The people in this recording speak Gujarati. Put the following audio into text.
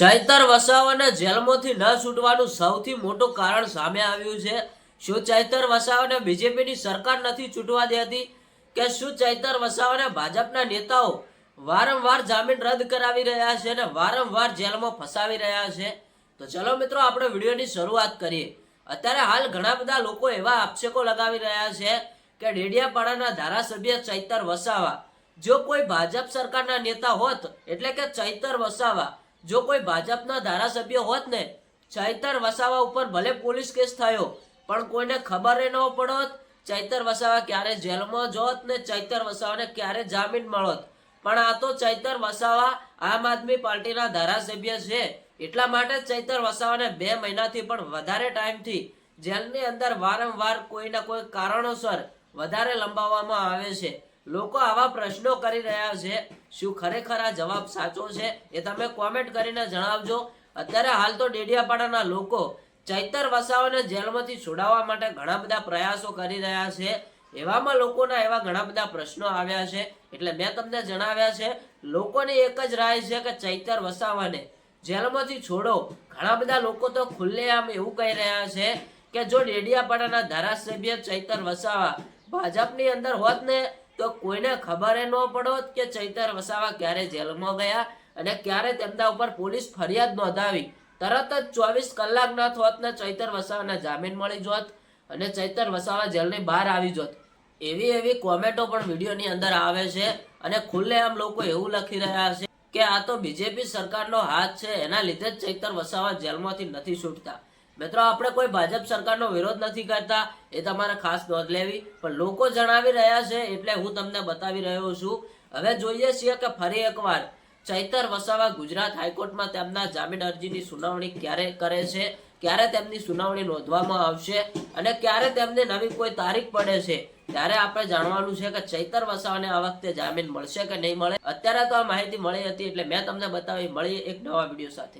ચૈતર વસાવાને જેલમાંથી ન છૂટવાનું સૌથી મોટું કારણ સામે આવ્યું છે. શું ચૈતર વસાવાને બીજેપીની સરકાર નથી છૂટવા દેતી? કે શું ચૈતર વસાવાને ભાજપના નેતાઓ વારંવાર જામીન રદ કરાવી રહ્યા છે અને વારંવાર જેલમાં ફસાવી રહ્યા છે? તો ચલો મિત્રો, આપણે વિડીયોની શરૂઆત કરીએ. અત્યારે હાલ ઘણા બધા લોકો એવા આક્ષેપો લગાવી રહ્યા છે કે ડેડિયાપાડાના ધારાસભ્ય ચૈતર વસાવા જો કોઈ ભાજપ સરકારના નેતા હોત, એટલે કે ચૈતર વસાવા જો કોઈ ભાજપના ધારાસભ્ય હોત ને, ચૈતર વસાવા ઉપર ભલે પોલીસ કેસ થયો, પણ કોઈને ખબર ન પડત ચૈતર વસાવા ક્યારે જેલમાં જોત ને ચૈતર વસાવાને ક્યારે જામીન મળોત. પણ આ તો ચૈતર વસાવા આમ આદમી પાર્ટીના ધારાસભ્ય છે. એટલા માટે ચૈતર વસાવાને બે મહિનાથી પણ વધારે ટાઈમથી જેલની અંદર વારંવાર કોઈના કોઈ કારણોસર વધારે લંબાવવામાં આવે છે. લોકો આવા પ્રશ્નો કરી રહ્યા છે, શું ખરેખર આ જવાબ સાચો છે એ તમે કોમેન્ટ કરીને જણાવજો. અત્યારે હાલ તો ડેડિયાપાડાના લોકો ચૈતર વસાવાને જેલમાંથી છોડાવવા માટે ઘણા બધા પ્રયાસો કરી રહ્યા છે. એવામાં લોકોના એવા ઘણા બધા પ્રશ્નો આવ્યા છે. એટલે મેં તમને જણાવ્યા છે, લોકોની એક જ રાય છે કે ચૈતર વસાવાને જેલમાંથી છોડો. ઘણા બધા લોકો તો ખુલ્લેઆમ એવું કહી રહ્યા છે કે જો ડેડિયાપાડાના ધારાસભ્ય ચૈતર વસાવા ભાજપની અંદર હોત ને તો કોઈને ખબર ન પડોત કે ચૈતર વસાવા ક્યારે જેલમાં ગયા અને ક્યારે તેમના ઉપર પોલીસ ફરિયાદ નોંધાવી. તરત જ ચોવીસ કલાક ન થોત ને ચૈતર વસાવાને જામીન મળી જોત અને ચૈતર વસાવા જેલની બહાર આવી જોત. એવી એવી કોમેન્ટો પણ વિડીયોની અંદર આવે છે અને ખુલ્લેઆમ લોકો એવું લખી રહ્યા છે કે આ તો બીજેપી સરકારનો હાથ છે, એના લીધે જ ચૈતર વસાવા જેલમાંથી નથી છૂટતા. મિત્રો, આપણે કોઈ ભાજપ સરકારનો વિરોધ નથી કરતા, એ તમારે ખાસ નોંધ લેવી. પણ લોકો જણાવી રહ્યા છે, એટલે હું તમને બતાવી રહ્યો છું. હવે જોઈએ છીએ કે ફરી એકવાર ચૈતર વસાવા ગુજરાત હાઈકોર્ટમાં તેમના જામીન અરજીની સુનાવણી ક્યારે કરે છે, ક્યારે તેમની સુનાવણી નોંધવામાં આવશે અને ક્યારે તેમને નવી કોઈ તારીખ પડે છે, ત્યારે આપણે જાણવાનું છે કે ચૈતર વસાવાને આ વખતે જામીન મળશે કે નહીં મળે. અત્યારે તો આ માહિતી મળી હતી, એટલે મેં તમને બતાવી મળી એક નવા વીડિયો સાથે.